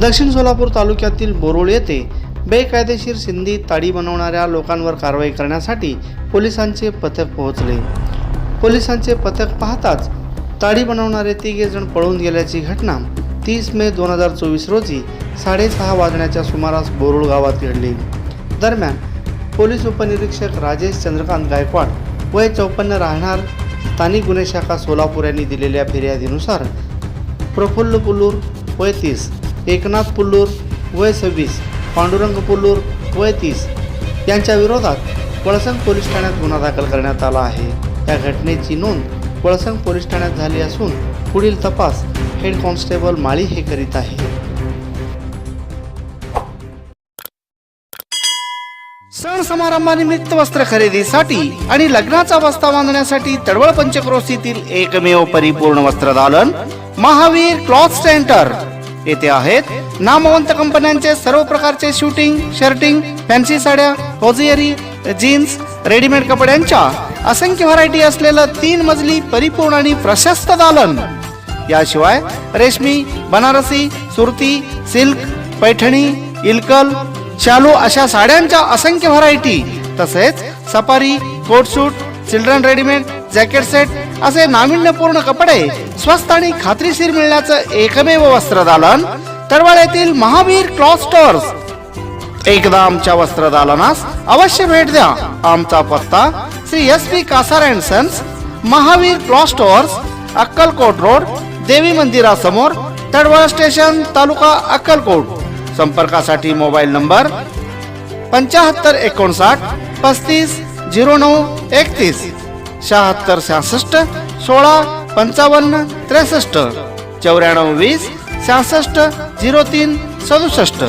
दक्षिण सोलापूर तालुक्यातील बोरोळ येथे बेकायदेशीर सिंधी ताडी बनवणाऱ्या लोकांवर कारवाई करण्यासाठी पोलिसांचे पथक पोहोचले. पोलिसांचे पथक पाहताच ताडी बनवणारे तिघे जण पळून गेल्याची घटना तीस मे दोन हजार चोवीस रोजी साडेसहा वाजण्याच्या सुमारास बोरुळ गावात घडली. दरम्यान पोलीस उपनिरीक्षक राजेश चंद्रकांत गायकवाड वय चौपन्न राहणार स्थानिक गुन्हे शाखा सोलापूर यांनी दिलेल्या फिर्यादीनुसार प्रफुल्ल कुलूर वय तीस एकनाथ पुल्लूर वय सव्वीस पांडुरंग पुल्लूर वय तीस. यांच्या विरोधात वळसंग पोलीस ठाण्यात गुन्हा दाखल करण्यात आला आहे. या घटनेची नोंद वळसंग पोलीस ठाण्यात झाली असून पुढील तपास हेड कॉन्स्टेबल माळी हे करीत आहे. सण समारंभानिमित्त वस्त्र खरेदीसाठी आणि लग्नाचा बस्ता बांधण्यासाठी तडवळ पंचक्रोशीतील एकमेव परिपूर्ण वस्त्र दालन महावीर क्लॉथ सेंटर. येथे आहेत. नामवंत कंपन्यांचे सर्व प्रकारचे शूटिंग शर्टिंग फॅन्सी साड्या होजियरी जीन्स रेडीमेड कपड्यांच्या असंख्य व्हरायटी असलेलं तीन मजली परिपूर्ण आणि प्रशस्त दालन. याशिवाय रेशमी बनारसी सुरती सिल्क पैठणी इलकल शालू अशा साड्यांच्या असंख्य व्हरायटी तसेच safari coat suit children readymade jacket set असे नाविन्यपूर्ण कपडे स्वस्त आणि खात्रीशीर मिळण्याचं एकमेव वस्त्रदालन तळवळ येथील महावीर क्लॉथ स्टोअर्स. एकदा आमच्या वस्त्रदालनास अवश्य भेट द्या. आमचा पत्ता Shri S P Kasar and sons Mahavir cloth stores Akkalkot road देवी मंदिरासमोर तडवळ स्टेशन तालुका अक्कलकोट. संपर्कासाठी मोबाईल नंबर पंच्याहत्तर एकोणसाठ पस्तीस झिरो नऊ एकतीस. शहात्तर सहासष्ट सोळा पंचावन्न त्रेसष्ट. चौऱ्याण्णव वीस सहासष्ट झिरो तीन सदुसष्ट.